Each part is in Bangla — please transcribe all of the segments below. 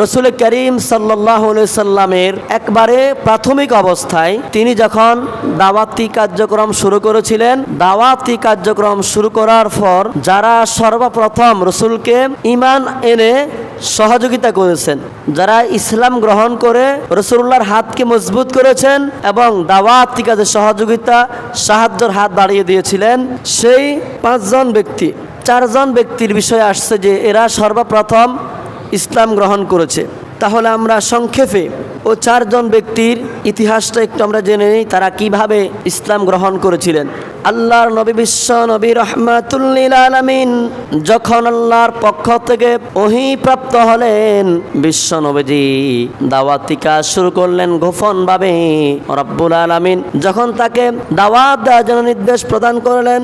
রসুল করিম সাল্লাহ সাল্লামের একবারে প্রাথমিক অবস্থায় তিনি যখন দাওয়াতি কার্যক্রম শুরু করেছিলেন, দাওয়াতি কার্যক্রম শুরু করার পর যারা সর্বপ্রথম রসুলকে ইমান এনে সহযোগিতা করেছেন, যারা ইসলাম গ্রহণ করে রসুল্লাহর হাতকে মজবুত করেছেন এবং দাওয়াতি কাজে সহযোগিতা, সাহায্যের হাত বাড়িয়ে দিয়েছিলেন, সেই পাঁচজন ব্যক্তি, চারজন ব্যক্তির বিষয়ে আসছে যে এরা সর্বপ্রথম ইসলাম গ্রহণ করেছে। তাহলে আমরা সংক্ষেপে ও চারজন ব্যক্তির ইতিহাসটা একটু আমরা জেনে নিই, তারা কীভাবে ইসলাম গ্রহণ করেছিলেন। আল্লাহর নবী বিশ্ব নবী রহমাতুল্লিল আলমিন যখন আল্লাহর পক্ষ থেকে ওহি প্রাপ্ত হলেন, বিশ্ব নবীজি দাওয়াতি কাজ শুরু করলেন গোপনভাবে। রব্বুল আলমিন যখন তাকে দাওয়াত দেওয়ার জন্য নির্দেশ প্রদান করলেন,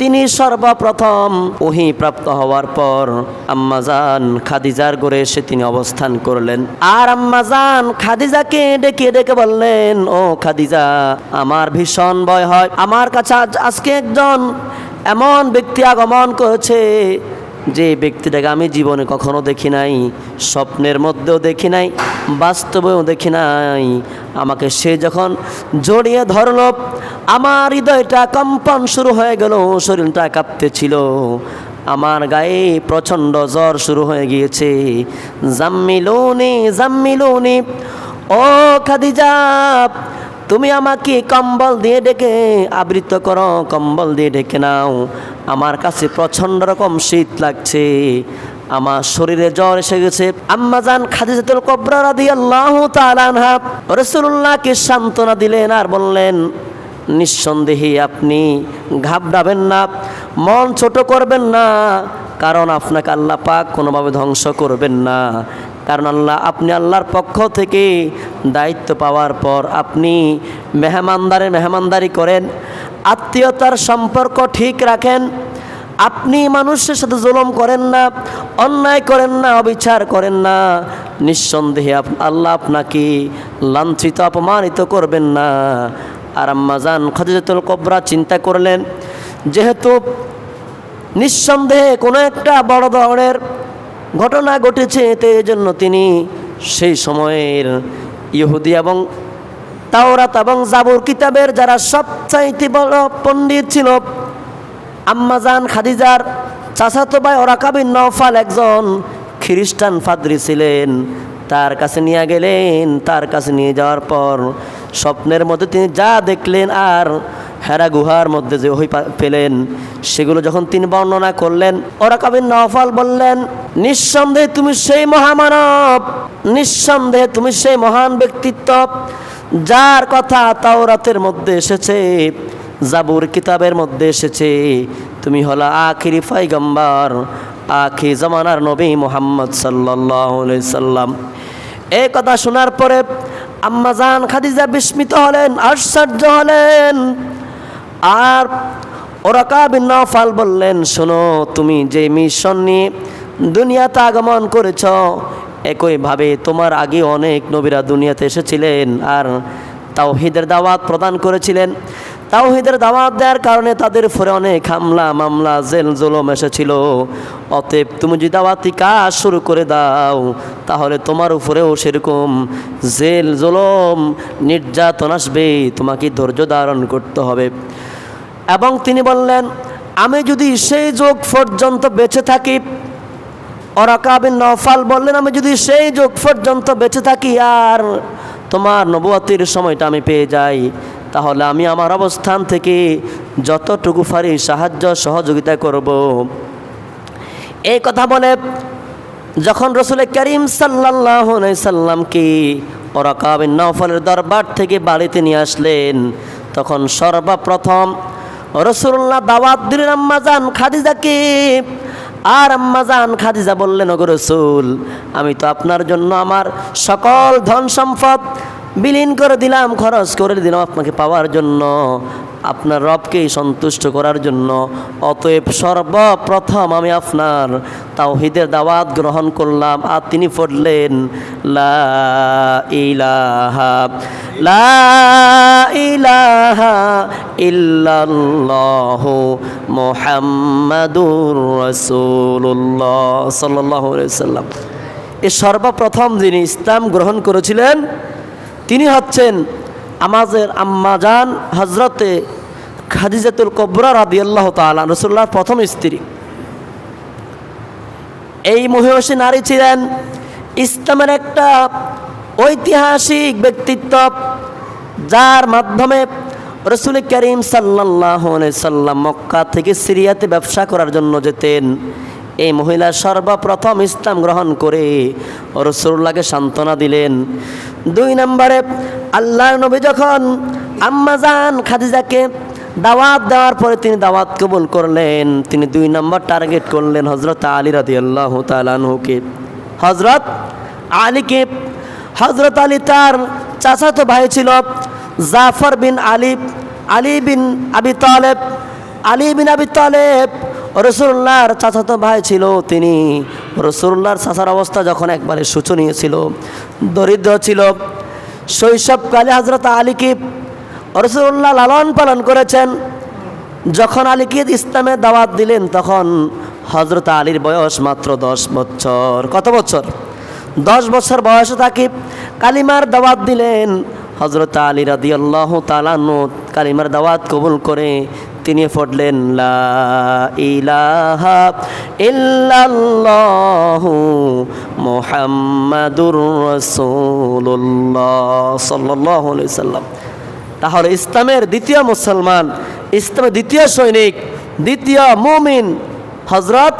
তিনি সর্বপ্রথম ওহি প্রাপ্ত হওয়ার পর আম্মাজান খাদিজার ঘরে এসে তিনি অবস্থান করলেন। আর আম্মাজান খাদিজাকে ডেকে ডেকে বললেন, ও খাদিজা, আমার ভীষণ ভয় হয়। আমার কাছে আজ আজকে একজন এমন ব্যক্তি আগমন করেছে, যে ব্যক্তিটাকে আমি জীবনে কখনো দেখি নাই, স্বপ্নের মধ্যেও দেখি নাই, বাস্তবেও দেখি নাই। আমাকে সে যখন জড়িয়ে ধরল, আমার হৃদয়টা কম্পন শুরু হয়ে গেল, শরীরটা কাঁপতেছিল। আমার গায়ে প্রচণ্ড জ্বর শুরু হয়ে গিয়েছে। জাম্মিলুনি জাম্মিলুনি ও খাদিজা, তুমি আমাকে কম্বল দিয়ে ডেকে আবৃত করো, কম্বল দিয়ে ডেকে নাও। আমার কাছে প্রচণ্ড রকম শীত লাগছে, আমার শরীরে জ্বর এসে গেছে। আম্মাজান খাদিজাতুল কবরা রাদিয়াল্লাহু তাআলা আনহা রসুল্লাহকে সান্ত্বনা দিলেন আর বললেন নিঃসন্দেহে আপনি ঘাবড়াবেন না, মন ছোট করবেন না, কারণ আপনাকে আল্লাহ পাক কোনোভাবে ধ্বংস করবেন না। কারণ আল্লাহ, আপনি আল্লাহর পক্ষ থেকে দায়িত্ব পাওয়ার পর আপনি মেহমানদারে মেহমানদারি করেন, আত্মীয়তার সম্পর্ক ঠিক রাখেন, আপনি মানুষের সাথে জুলম করেন না, অন্যায় করেন না, অবিচার করেন না, নিঃসন্দেহে আল্লাহ আপনাকে লাঞ্ছিত, অপমানিত করবেন না। আর আম্মাজান খদিজাতুল কবরা চিন্তা করলেন, যেহেতু নিঃসন্দেহে কোনো একটা বড় ধরনের ঘটনা ঘটেছে, তো এই জন্য তিনি সেই সময়ের ইহুদি এবং তাওরাত এবং জাবুর কিতাবের যারা সবচাইতে বড় পণ্ডিত ছিল, আম্মাজান খাদিজার চাচাতো ভাই ওরাকাবিন নওফাল একজন খ্রিস্টান ফাদ্রি ছিলেন। তার কাছে নিয়ে গেলেন, তার কাছে নিয়ে যাওয়ার পর স্বপ্নের মধ্যে তিনি যা দেখলেন আর হেরা গুহার মধ্যে যে ওই পেলেন, সেগুলো যখন তিনি বর্ণনা করলেন ওরাকাবিন নওফাল বললেন, নিঃসন্দেহে তুমি সেই মহামানব, নিঃসন্দেহে তুমি সেই মহান ব্যক্তিত্ব, যার কথা তাওরাতের মধ্যে এসেছে, জাবুর কিতাবের মধ্যে এসেছে। তুমি হলো আখিরি ফাইগম্বার আখি জামানার নবী মোহাম্মদ সাল্লাহ সাল্লাম। এই কথা শোনার পরে আম্মাজান খাদিজা বিস্মিত হলেন, আশ্চর্য হলেন। আর ওরাকা ফাল বললেন, শোনো, তুমি যে মিশন নিয়ে দুনিয়াতে আগমন করেছ, একইভাবে তোমার আগে অনেক নবীরা দুনিয়াতে এসেছিলেন আর তাওহিদের দাওয়াত প্রদান করেছিলেন। তাওহিদের দাওয়াত দেওয়ার কারণে তাদের উপরে অনেক হামলা, মামলা, জেল, জুলম এসেছিল। অতএব তুমি যদি দাওয়াতি কাজ শুরু করে দাও, তাহলে তোমার উপরেও সেরকম জেল, জুলম, নির্যাতন আসবে। তোমাকে ধৈর্য ধারণ করতে হবে। এবং তিনি বললেন, আমি যদি সেই যোগ পর্যন্ত বেঁচে থাকি অরাকাবিন নফাল বললেন, আমি যদি সেই যুগ পর্যন্ত বেঁচে থাকি, আর তোমার নবুয়তির সময়টা আমি পেয়ে যাই। তাহলে আমি আমার অবস্থান থেকে যতটুকু পারি সাহায্য, সহযোগিতা করব। এই কথা বলে যখন রসুল করিম সাল্লাহ সাল্লামকে ওরাকাবিন নফলের দরবার থেকে বাড়িতে নিয়ে আসলেন, তখন সর্বপ্রথম রসুল্লাহ দাওয়াত দিলেন আম্মাজান খাদিজাকে। আর আম্মাজান খাদিজা বললেন, ওগো রসুল, আমি তো আপনার জন্য আমার সকল ধন সম্পদ বিলীন করে দিলাম, খরচ করে দিলাম আপনাকে পাওয়ার জন্য। আপনার রবকেই সন্তুষ্ট করার জন্য। অতএব সর্বপ্রথম আমি আপনার তাওহিদের দাওয়াত গ্রহণ করলাম আর তিনি পড়লেন, লা ইলাহা লা ইলাহা ইল্লাল্লাহ মুহাম্মাদুর রাসূলুল্লাহ সাল্লাল্লাহু আলাইহি সাল্লাম এ সর্বপ্রথম যিনি ইসলাম গ্রহণ করেছিলেন তিনি হচ্ছেন আমাদের আম্মাজান হজরতে খাদিজাতুল কবরা রাদি আল্লাহ তালা রসুল্লাহর প্রথম স্ত্রী। এই মহিষী নারী ছিলেন ইসলামের একটা ঐতিহাসিক ব্যক্তিত্ব, যার মাধ্যমে রসুল করিম সাল্লাহ সাল্লাম মক্কা থেকে সিরিয়াতে ব্যবসা করার জন্য যেতেন। এই মহিলা সর্বপ্রথম ইসলাম গ্রহণ করে রসুল্লাহকে সান্ত্বনা দিলেন। দুই নম্বরে আল্লাহ নবী যখন আম্মাজান খাদিজাকে দাওয়াত দেওয়ার পরে তিনি দাওয়াত কবুল করলেন, তিনি দুই নম্বর টার্গেট করলেন হজরত আলী রাদি আল্লাহ তালানহুকে হজরত আলীকে হজরত আলী তার চাচাতো ভাই ছিল জাফর বিন আলী আলী বিন আবি তালেব, আলী বিন আবি তালেব রসুল্লাহর চাচাতো ভাই ছিল তিনি। রসুল্লাহর চাচার অবস্থা যখন একবারে শোচনীয় ছিল, দরিদ্র ছিল। শৈশবকালে হজরত আলীকে রসুল্লাহ লালন পালন করেছেন। যখন আলীকে ইসলামের দাওয়াত দিলেন, তখন হজরত আলীর বয়স মাত্র দশ বছর। কত বছর? দশ বছর বয়সে তাকে কালিমার দাওয়াত দিলেন। হজরত আলী রাদি আল্লাহ তালানো কালিমার দাওয়াত কবুল করে তিনি পড়লেন লা ইল্লাল্লাহু সাল্লাম। তাহলে ইসলামের দ্বিতীয় মুসলমান, ইসলামের দ্বিতীয় সৈনিক, দ্বিতীয় মুমিন হজরত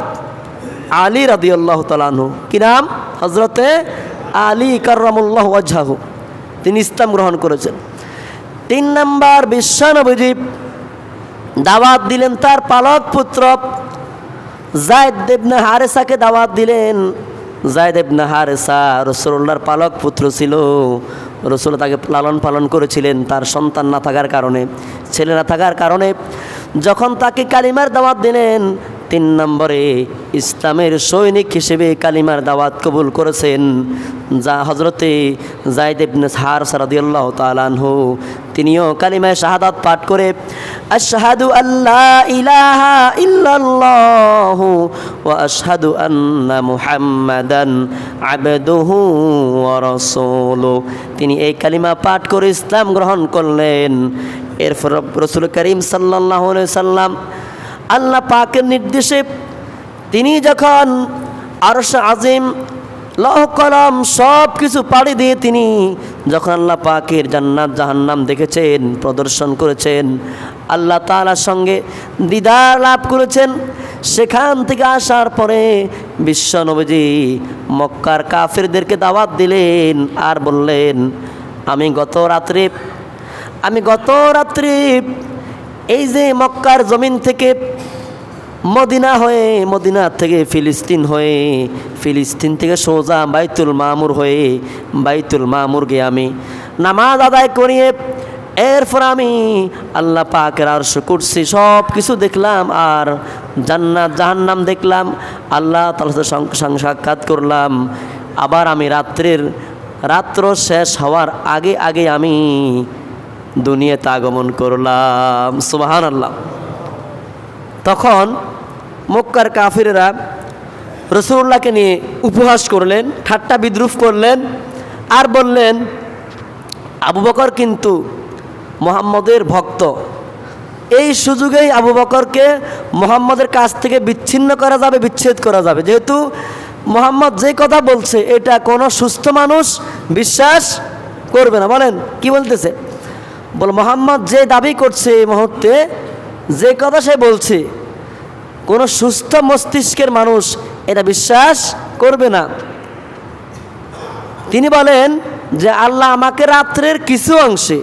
আলী রাদিয়াল্লাহ তালানহু কি নাম? হজরতে আলী কার্রামুল্লাহ ওয়াজহাহু। তিনি ইসলাম গ্রহণ করেছেন। তিন নম্বর বিশ্বনবীজি দাওয়াত দিলেন তার পালক পুত্র জায়দ দেবনা হারেসাকে দাওয়াত দিলেন। জায়দ দেবনা হারেসা রসুল্লাহর পালক পুত্র ছিল। রসুল তাকে লালন পালন করেছিলেন তার সন্তান না থাকার কারণে, ছেলে না থাকার কারণে। যখন তাকে কালিমার দাওয়াত দিলেন, তিন নম্বরে ইসলামের সৈনিক হিসেবে কালিমার দাওয়াত কবুল করেছেন, যা হজরতে জায়দ ইবনে হার সারাদিয়াল্লাহ তালানহু তিনিও কালিমায় শাহাদাত পাঠ করে, আশহাদু আল্লাহ ইলাহা ইল্লাল্লাহু ওয়া আশহাদু আন্না মুহাম্মাদান আবদুহু ওয়া রাসূলুহু। তিনি এই কালিমা পাঠ করে ইসলাম গ্রহণ করলেন। এরপর রসুল করিম সাল্লাল্লাহু আলাইহি সাল্লাম আল্লাহ পাকের নির্দেশে তিনি যখন আরশ আজিম লহ কলম সব কিছু পাড়ি দিয়ে তিনি যখন আল্লাহ পাকের জান্নাত জাহান্নাম দেখেছেন, প্রদর্শন করেছেন, আল্লাহ তালার সঙ্গে দিদার লাভ করেছেন, সেখান থেকে আসার পরে বিশ্ব নবীজি মক্কার কাফেরদেরকে দাওয়াত দিলেন আর বললেন, আমি গত রাত্রে, আমি গত রাত্রে এই যে মক্কার জমিন থেকে মদিনা হয়ে, মদিনা থেকে ফিলিস্তিন হয়ে, ফিলিস্তিন থেকে সোজা বাইতুল মামুর হয়ে, বাইতুল মামুর গিয়ে আমি নামাজ আদায় করিয়ে, এরপর আমি আল্লাহ পাকের আর করছি সব কিছু দেখলাম আর জান্নাত, জাহান্নাম দেখলাম। আল্লাহ তার সাথে সাক্ষাৎ করলাম। আবার আমি রাত্রের, রাত্র শেষ হওয়ার আগে আগে আমি দুনিয়াতে আগমন করলাম। সুবাহান আল্লাহ তখন মক্কার কাফিরেরা রসুল্লাহকে নিয়ে উপহাস করলেন, ঠাট্টা বিদ্রুপ করলেন আর বললেন, আবু বকর কিন্তু মোহাম্মদের ভক্ত। এই সুযোগেই আবু বকরকে মোহাম্মদের কাছ থেকে বিচ্ছিন্ন করা যাবে, বিচ্ছেদ করা যাবে। যেহেতু মোহাম্মদ যে কথা বলছে, এটা কোনো সুস্থ মানুষ বিশ্বাস করবে না। বলেন, কি বলতেছে? বল, মোহাম্মদ যে দাবি করছে এই মুহূর্তে যে কথা সে বলছে, কোনো সুস্থ মস্তিষ্কের মানুষ এটা বিশ্বাস করবে না। তিনি বলেন যে আল্লাহ আমাকে রাত্রের কিছু অংশে,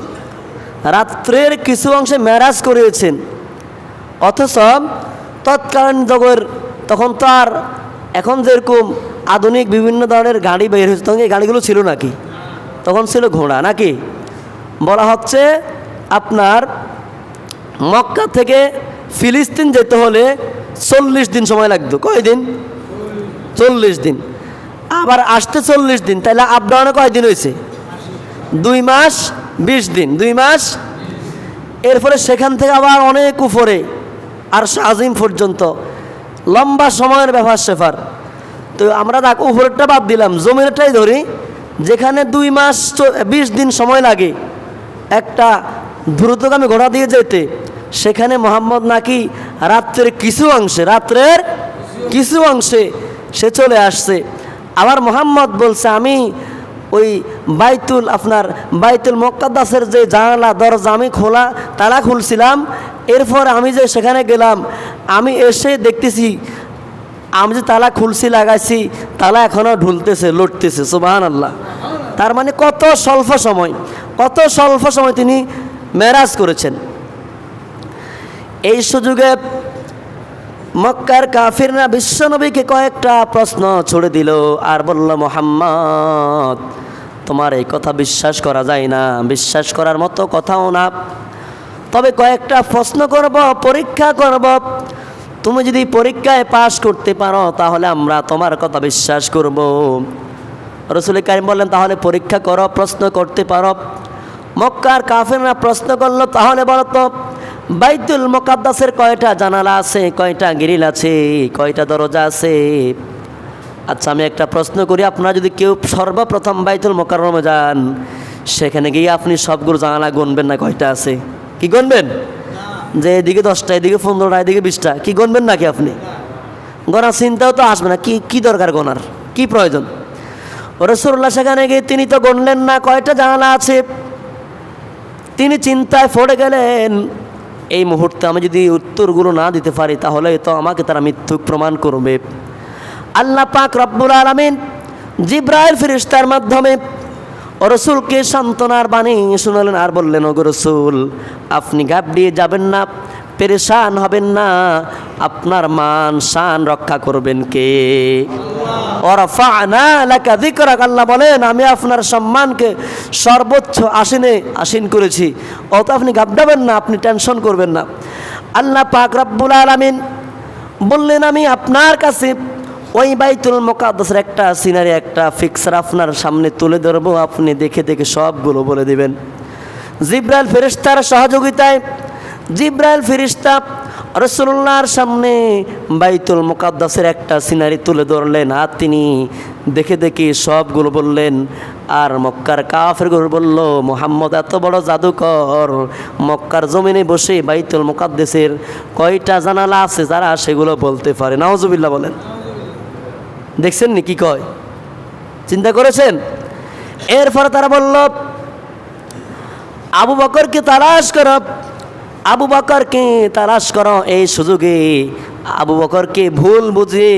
রাত্রের কিছু অংশে ম্যারাজ করিয়েছেন। অথচ তৎকালীন জগের তখন তো আর এখন যেরকম আধুনিক বিভিন্ন ধরনের গাড়ি বের হয়েছে, তখন এই গাড়িগুলো ছিল নাকি? তখন ছিল ঘোড়া নাকি? বলা হচ্ছে আপনার মক্কা থেকে ফিলিস্তিন যেতে হলে চল্লিশ দিন সময় লাগতো। কয় দিন? চল্লিশ দিন। আবার আসতে চল্লিশ দিন তাহলে আপ ডাউনে কয় দিন হয়েছে? দুই মাস, বিশ দিন। দুই মাস, এরপরে সেখান থেকে আবার অনেক উপরে, আর আজিম পর্যন্ত। লম্বা সময়ের ব্যাপার সেফার। তো আমরা দেখ উপরেরটা বাদ দিলাম। জমিরটাই ধরি, যেখানে দুই মাস বিশ দিন সময় লাগে, একটা দ্রুতগামী ঘোড়া দিয়ে যেতে সেখানে মোহাম্মদ নাকি রাত্রের কিছু অংশে, রাত্রের কিছু অংশে সে চলে আসছে। আবার মোহাম্মদ বলছে, আমি ওই বাইতুল, আপনার বাইতুল মক্কাদাসের যে জানালা, দরজা আমি খোলা, তালা খুলছিলাম। এরপর আমি যে সেখানে গেলাম, আমি এসে দেখতেছি, আমি যে তালা খুলছি, লাগাইছি, তালা এখনও ঢুলতেছে লড়তেছে সুবাহান আল্লাহ তার মানে কত স্বল্প সময়, কত স্বল্প সময় তিনি মেরাজ করেছেন। এই সুযোগে মক্কার কাফিররা বিশ্বনবীকে কয়েকটা প্রশ্ন ছুড়ে দিল আর বলল, মোহাম্মদ, তোমার এই কথা বিশ্বাস করা যায় না। বিশ্বাস করার মতো কথাও না। তবে কয়েকটা প্রশ্ন করব, পরীক্ষা করব। তুমি যদি পরীক্ষায় পাশ করতে পারো, তাহলে আমরা তোমার কথা বিশ্বাস করব। রসুল কারিম বললেন, তাহলে পরীক্ষা করো, প্রশ্ন করতে পারো। মক্কার কাফেররা প্রশ্ন করল, তাহলে বলো তো বাইতুল মোকাদ্দাসের কয়টা জানালা আছে, কয়টা গিরিল আছে, কয়টা দরজা আছে? আচ্ছা আমি একটা প্রশ্ন করি, আপনারা যদি কেউ সর্বপ্রথম বাইতুল মোকাররমে যান, সেখানে গিয়ে আপনি সবগুলো জানালা গুনবেন না কয়টা আছে? কি গুনবেন? যে এদিকে দশটা, এদিকে পনেরোটা, এদিকে বিশটা, কি গুনবেন নাকি আপনি? গনার চিন্তাও তো আসবে না, কি কি দরকার গনার? কি প্রয়োজন? রসুল্লাহ সেখানে গিয়ে তিনি তো গণলেন না, কয়টা জানালা আছে? তিনি চিন্তায় পড়ে গেলেন এই মুহূর্তে আমি যদি উত্তরগুলো না দিতে পারি, তাহলে তো আমাকে তারা মিথ্যুক প্রমাণ করবে। আল্লাহ পাক রব্বুল আলমিন জিব্রাইল ফিরিস্তার মাধ্যমে রসুলকে সান্ত্বনার বাণী শুনালেন আর বললেন, ওগো রসুল, আপনি ঘাবড়িয়ে যাবেন না, পেরেশান হবেন না, আপনার মান, শান রক্ষা করবেন কে? আল্লাহ বলেন, আমি আপনার সম্মানকে সর্বোচ্চ আসিনে, আসীন করেছি। অত আপনি ঘাবড়াবেন না, আপনি টেনশন করবেন না। আল্লাহ পাক রব্বুল আলামিন বললেন, আমি আপনার কাছে ওই বাইতুল মোকাদ্দাসের একটা সিনারি, একটা ফিক্সার আপনার সামনে তুলে ধরবো। আপনি দেখে দেখে সবগুলো বলে দিবেন। জিব্রাইল ফেরিস্তার সহযোগিতায়, জিব্রাইল ফেরিস্তা রসুল্লাহর সামনে বাইতুল মোকাদ্দাসের একটা সিনারি তুলে ধরলেন, আর তিনি দেখে দেখে সবগুলো বললেন, আর মক্কার কাফেরগুলো বলল, মোহাম্মদ, এত বড় জাদুকর। মক্কার জমিনে বসে বাইতুল মোকাদ্দেসের কয়টা জানালা আছে যারা সেগুলো বলতে পারে? নওয়াজুবিল্লাহ বলেন। দেখছেন নি কি কয়? চিন্তা করেছেন? এরপরে তারা বলল, আবু বকরকে তালাশ করো। আবু বকরকে তালাশ করো, এই সুযোগে আবু বকরকে ভুল বুঝে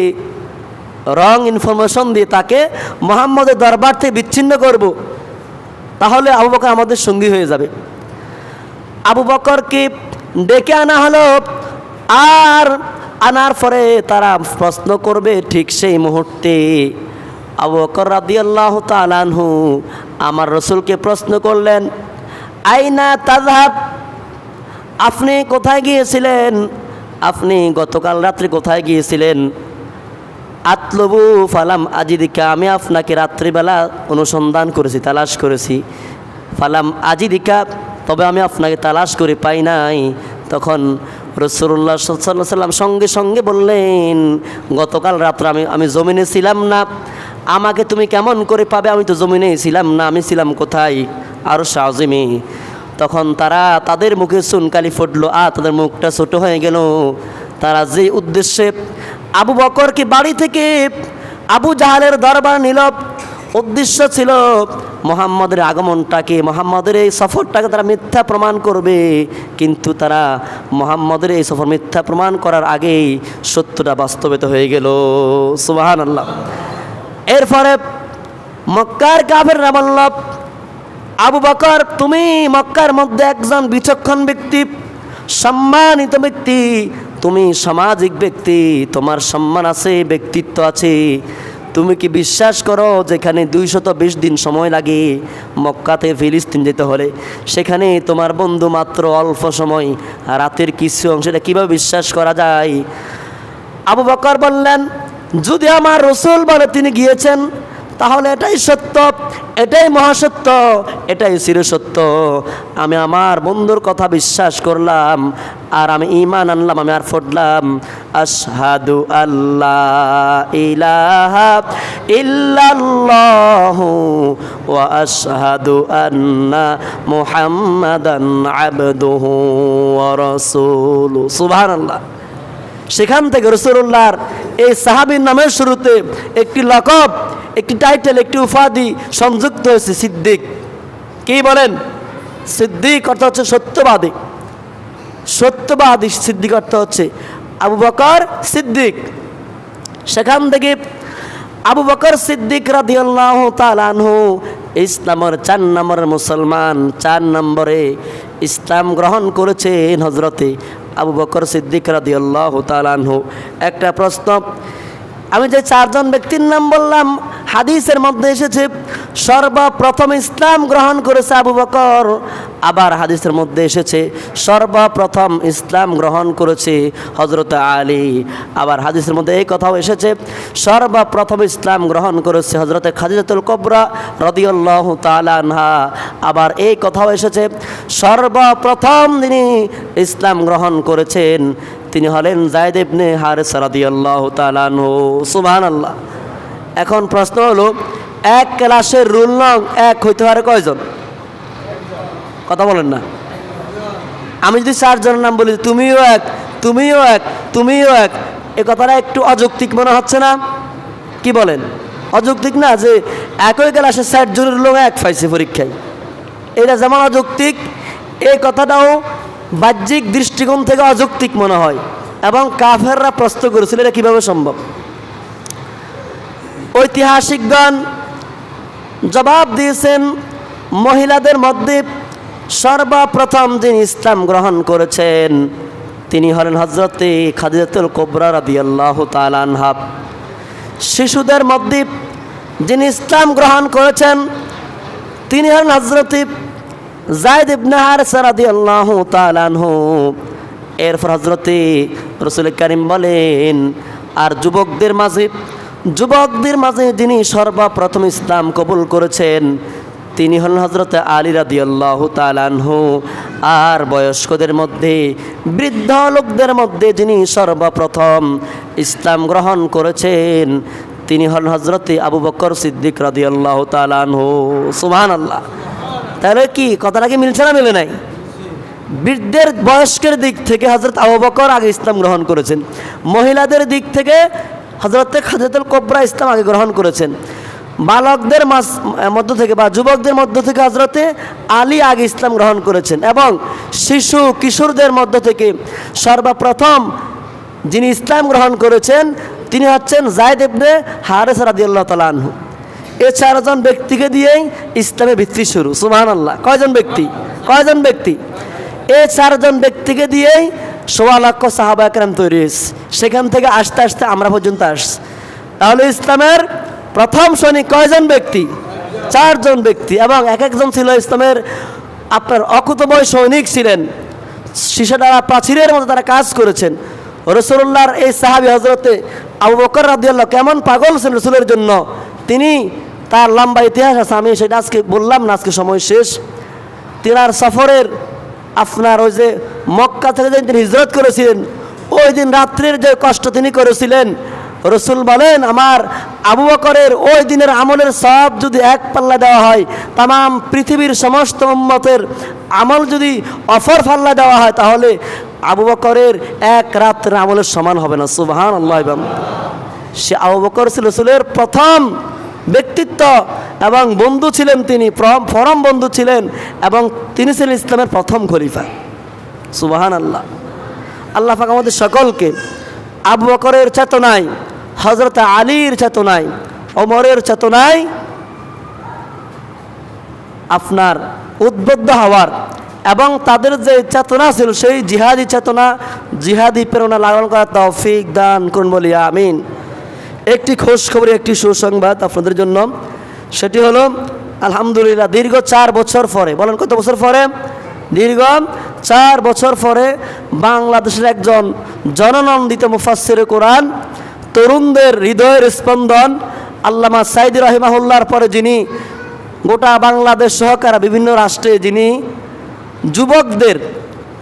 রং ইনফরমেশন দিয়ে তাকে মোহাম্মদের দরবার থেকে বিচ্ছিন্ন করব। তাহলে আবু বকর আমাদের সঙ্গী হয়ে যাবে। আবু বকরকে ডেকে আনা হলো, আর আনার পরে তারা প্রশ্ন করবে, ঠিক সেই মুহূর্তে আবু বকর রাদিয়াল্লাহু তাআলাহু আমার রসুলকে প্রশ্ন করলেন, আইনা তাজহাব আপনি কোথায় গিয়েছিলেন? আপনি গতকাল রাত্রে কোথায় গিয়েছিলেন? আতলবু ফালাম আজিদিকা, আমি আপনাকে রাত্রিবেলা অনুসন্ধান করেছি, তালাশ করেছি। ফালাম আজিদিকা, তবে আমি আপনাকে তালাশ করে পাই নাই। তখন রসুল্লাহ সাল্লাহ সাল্লাম সঙ্গে সঙ্গে বললেন, গতকাল রাত্রে আমি আমি জমিনে ছিলাম না। আমাকে তুমি কেমন করে পাবে? আমি তো জমিনে ছিলাম না। আমি ছিলাম কোথায়? আরও সাজিমে তখন তারা তাদের মুখে সুনকালি ফুটলো আর তাদের মুখটা ছোট হয়ে গেল। তারা যে উদ্দেশ্যে আবু বকরকে বাড়ি থেকে আবু জাহালের দরবার নিল উদ্দেশ্য ছিল মোহাম্মদের আগমনটাকে, মোহাম্মদের এই সফরটাকে তারা মিথ্যা প্রমাণ করবে। কিন্তু তারা মোহাম্মদের এই সফর মিথ্যা প্রমাণ করার আগেই সত্যটা বাস্তবিত হয়ে গেল। সুবাহান আল্লাহ এরপরে মক্কার কাফেররা বলল আবু বকর, তুমি মক্কার মধ্যে একজন বিচক্ষণ ব্যক্তি, সম্মানিত ব্যক্তি, তুমি সামাজিক ব্যক্তি, তোমার সম্মান আছে, ব্যক্তিত্ব আছে। তুমি কি বিশ্বাস করো যেখানে দুইশত বিশ দিন সময় লাগে মক্কাতে ফিলিস্তিন যেতে হলে? সেখানে তোমার বন্ধু মাত্র অল্প সময়, রাতের কিছু অংশ, এটা কীভাবে বিশ্বাস করা যায়? আবু বকর বললেন, যদি আমার রসুল বলে তিনি গিয়েছেন তাহলে এটাই সত্য, এটাই মহাসত্য, এটাই চিরসত্য। আমি আমার বন্ধুর কথা বিশ্বাস করলাম, আর আমি ইমান আনলাম, আমি আর ফুটলাম। আশহাদু আল্লাহ ইলাহা ইল্লাল্লাহু আশহাদু আন্না মুহাম্মাদান আবদুহু ওয়া রাসূলুহু সুবহানাল্লাহ। সেখান থেকে রসুল্লাহর এই সাহাবীর নামের শুরুতে একটি লকব একটি টাইটেল একটি উপাধি সংযুক্ত হয়েছে সিদ্দিক। কি বলেন? সিদ্দিক অর্থ হচ্ছে সত্যবাদী। সত্যবাদী সিদ্দিক অর্থ হচ্ছে আবু বকর সিদ্দিক। সেখান থেকে আবু বকর সিদ্দিক রাদিয়াল্লাহ তালানহু ইসলামের চার নম্বরের মুসলমান, চার নম্বরে ইসলাম গ্রহণ করেছেন হজরতে আবু বকর সিদ্দিক রাদিয়াল্লাহ তালানহু একটা প্রশ্ন আমি যে চারজন ব্যক্তির নাম বললাম, হাদিসের মধ্যে এসেছে, সর্বপ্রথম ইসলাম গ্রহণ করেছে আবু বকর, আবার হাদিসের মধ্যে এসেছে, সর্বপ্রথম ইসলাম গ্রহণ করেছে হজরত আলী, আবার হাদিসের মধ্যে এই কথাও এসেছে, সর্বপ্রথম ইসলাম গ্রহণ করেছে হজরত খাদিজাতুল কবরা রদিউল্লাহ তালানহা আবার এই কথাও এসেছে, সর্বপ্রথম তিনি ইসলাম গ্রহণ করেছেন তিনি হলেন জায়দ ইবনে হারেস রাদিয়াল্লাহু তাআলাহু সুবহানাল্লাহ। এখন প্রশ্ন হলো, এক ক্লাসের রুল নং এক হইতে পারে কয়জন? কথা বলেন না। আমি যদি চারজনের নাম বলি, তুমিও এক তুমিও এক তুমিও এক, এ কথাটা একটু অযৌক্তিক মনে হচ্ছে না? কি বলেন? অযৌক্তিক না যে একই ক্লাসে ষাট জনের লোক এক পাইছে পরীক্ষায়। এটা যেমন অযৌক্তিক, এই কথাটাও বাহ্যিক দৃষ্টিকোণ থেকে অযৌক্তিক মনে হয় এবং কাফেররা প্রশ্ন করেছিল, এটা কীভাবে সম্ভব? ঐতিহাসিকগণ জবাব দিয়েছেন, মহিলাদের মধ্যে সর্বপ্রথম যিনি ইসলাম গ্রহণ করেছেন, তিনি হলেন হজরতে খাদিজাতুল কোবরা রাদি আল্লাহ তালানহাব শিশুদের মধ্যে যিনি ইসলাম গ্রহণ করেছেন, তিনি হলেন হজরতে জায়দ ইবনে হারেসা রাদিয়াল্লাহু তাআলা আনহু। এরপর হজরতে রসুল করিম বলেন, আর যুবকদের মাঝে যুবকদের মাঝে যিনি সর্বপ্রথম ইসলাম কবুল করেছেন, তিনি হলেন হজরত আলী রাদিয়াল্লাহু তাআলা আনহু। আর বয়স্কদের মধ্যে, বৃদ্ধ লোকদের মধ্যে যিনি সর্বপ্রথম ইসলাম গ্রহণ করেছেন, তিনি হলেন হজরতে আবু বকর সিদ্দিক রাদিয়াল্লাহু তাআলা আনহু। সুবহানাল্লাহ। তাহলে কি, কথাটা কি মিলছে না মিলে নাই? বৃদ্ধের বয়স্কের দিক থেকে হজরত আবু বকর আগে ইসলাম গ্রহণ করেছেন। মহিলাদের দিক থেকে হজরত খাজাতুল কোবরা ইসলাম আগে গ্রহণ করেছেন। বালকদের মধ্য থেকে বা যুবকদের মধ্য থেকে হজরতে আলী আগে ইসলাম গ্রহণ করেছেন এবং শিশু, কিশোরদের মধ্য থেকে সর্বপ্রথম যিনি ইসলাম গ্রহণ করেছেন, তিনি হচ্ছেন জায়দ ইবনে হারেস রাদিয়াল্লাহু তাআলা আনহু। এ চারজন ব্যক্তিকে দিয়েই ইসলামের ভিত্তি শুরু সুবহান আল্লাহ কয়জন ব্যক্তি? কয়জন ব্যক্তি? এ চারজন ব্যক্তিকে দিয়েই সোয়া লক্ষ সাহাবা একরাম তৈরি হয়েছে। সেখান থেকে আস্তে আস্তে আমরা পর্যন্ত আসছি। তাহলে ইসলামের প্রথম সৈনিক কয়জন ব্যক্তি? চারজন ব্যক্তি এবং এক একজন ছিল ইসলামের আপনার অকুতময় সৈনিক ছিলেন। শিশুদারা প্রাচীরের মতো তারা কাজ করেছেন। রসুল্লাহর এই সাহাবি হজরতে আবু বকর রাদিয়াল্লাহ কেমন পাগল ছিলেন রসুলের জন্য। তিনি তার লম্বা ইতিহাস আছে, আমি সেটা আজকে বললাম না, আজকে সময় শেষ। তিনার সফরের আপনার ওই যে মক্কা থেকে যেদিন তিনি হিজরত করেছিলেন, ওই দিন রাত্রির যে কষ্ট তিনি করেছিলেন, রসুল বলেন, আমার আবু বকরের ওই দিনের আমলের সব যদি এক পাল্লা দেওয়া হয় তাম পৃথিবীর সমস্ত উম্মতের আমল যদি অফর ফাল্লা দেওয়া হয়, তাহলে আবু বকরের এক রাত্রের আমলের সমান হবে না। সুবহান আল্লাহ সে আবু বকর ছিল রসুলের প্রথম ব্যক্তিত্ব এবং বন্ধু ছিলেন তিনি পরম বন্ধু ছিলেন এবং তিনি ছিলেন ইসলামের প্রথম খলিফা। সুবাহান আল্লাহ আল্লাহ পাক আমাদের সকলকে আবু বকরের চেতনায় হজরত আলীর চেতনায় অমরের চেতনায় আপনার উদ্বুদ্ধ হওয়ার এবং তাদের যে চেতনা ছিল, সেই জিহাদি চেতনা, জিহাদি প্রেরণা লালন করার তৌফিক দান করুন বলি, আমিন। একটি খোঁজ খবরে একটি সুসংবাদ আপনাদের জন্য। সেটি হলো, আলহামদুলিল্লাহ, দীর্ঘ চার বছর পরে, বলেন কত বছর পরে? দীর্ঘ চার বছর পরে বাংলাদেশের একজন জননন্দিত মুফাসির কোরআন, তরুণদের হৃদয়ের স্পন্দন, আল্লামা সাইদ রহিমাহুল্লার পরে যিনি গোটা বাংলাদেশ সহকারে বিভিন্ন রাষ্ট্রে যিনি যুবকদের,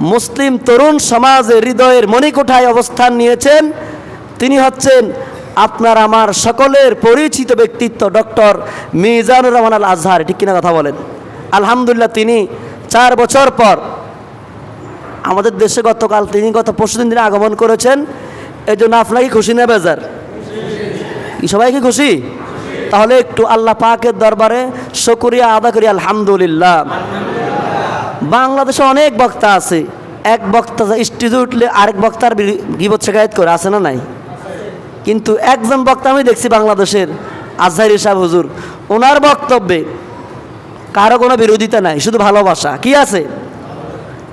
মুসলিম তরুণ সমাজের হৃদয়ের মণিকোঠায় অবস্থান নিয়েছেন, তিনি হচ্ছেন আপনার আমার সকলের পরিচিত ব্যক্তিত্ব ডক্টর মিজানুর রহমান আল আজহার, ঠিক কিনা কথা বলেন? আলহামদুলিল্লাহ, তিনি চার বছর পর আমাদের দেশে গতকাল তিনি গত পরশুদিন দিনে আগমন করেছেন। এই জন্য আপনাকে খুশি না বেজার? সবাই কি খুশি? তাহলে একটু আল্লাহ পাকের দরবারে শুকরিয়া আদা করি, আলহামদুলিল্লাহ। বাংলাদেশে অনেক বক্তা আছে। এক বক্তা স্টেজে উঠলে আরেক বক্তার গিবত শেখায়ত করে, আছে না নাই? কিন্তু একজন বক্তা আমি দেখছি বাংলাদেশের আজহারি সাহেব হুজুর। ওনার বক্তব্যে কারও কোনো বিরোধিতা নাই, শুধু ভালোবাসা। কি আছে?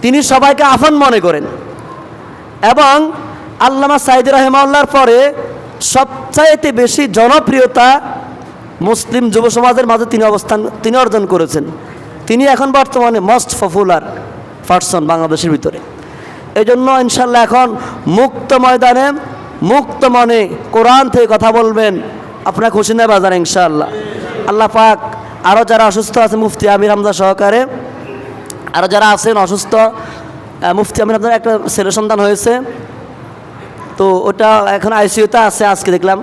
তিনি সবাইকে আফন মনে করেন। এবং আল্লামা সাইদ রহমাল্লার পরে সবচাইতে বেশি জনপ্রিয়তা মুসলিম যুব সমাজের মাঝে তিনি অবস্থান, তিনি অর্জন করেছেন। তিনি এখন বর্তমানে মোস্ট পপুলার পার্সন বাংলাদেশের ভিতরে। এই জন্য ইনশাল্লাহ এখন মুক্ত ময়দানে মুক্ত মনে কোরআন থেকে কথা বলবেন। আপনার খুশি নেই বাজার, ইনশাআল্লাহ। আল্লাহ পাক আরও যারা অসুস্থ আছে, মুফতি আমির হামদা সহকারে আরও যারা আছেন অসুস্থ মুফতি আমির হামদার একটা ছেলে সন্তান হয়েছে। তো ওটা এখন আইসিইউতে আছে, আজকে দেখলাম।